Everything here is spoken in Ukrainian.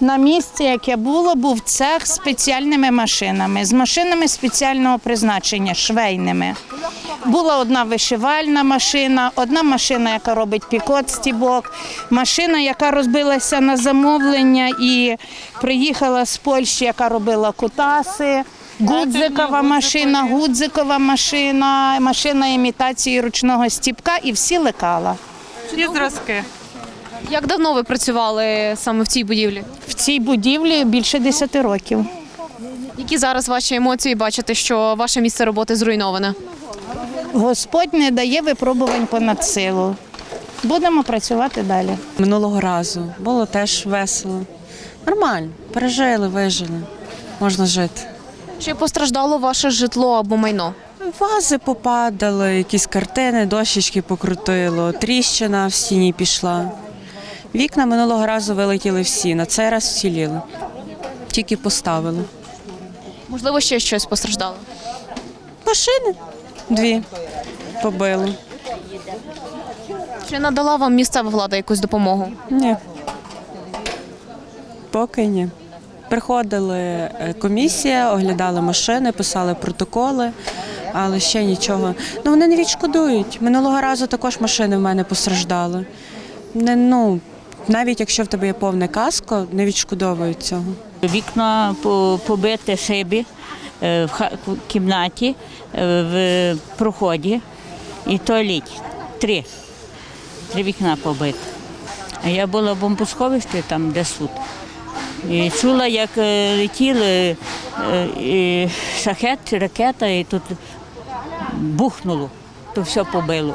На місці, яке було, був цех спеціальними машинами, з машинами спеціального призначення, швейними. Була одна вишивальна машина, одна машина, яка робить пікот, стібок, машина, яка розбилася на замовлення і приїхала з Польщі, яка робила кутаси. Гудзикова машина, гудзикова машина, машина імітації ручного стібка і всі лекала. Всі зразки. Як давно ви працювали саме в цій будівлі? В цій будівлі більше 10 років. Які зараз ваші емоції бачите, що ваше місце роботи зруйноване? Господь не дає випробувань понад силу. Будемо працювати далі. Минулого разу було теж весело. Нормально, пережили, вижили. Можна жити. Чи постраждало ваше житло або майно? Вази попадали, якісь картини, дощечки покрутило, тріщина в стіні пішла. Вікна минулого разу вилетіли всі, на цей раз вціліли. Тільки поставили. Можливо, ще щось постраждало? Машини дві побили. Чи надала вам місцева влада якусь допомогу? Ні. Поки ні. Приходили е, комісія, оглядали машини, писали протоколи, але ще нічого. Ну вони не відшкодують. Минулого разу також машини в мене постраждали. Не, ну, навіть якщо в тебе є повне каско, не відшкодовують цього. Вікна по- побите шибі е, в кімнаті, е, в проході і туалеті. Три. Три вікна побиті. А я була в бомбосховищі, там, де суд. І чула, як е, летіли і шахет ракета, і тут бухнуло, то все побило.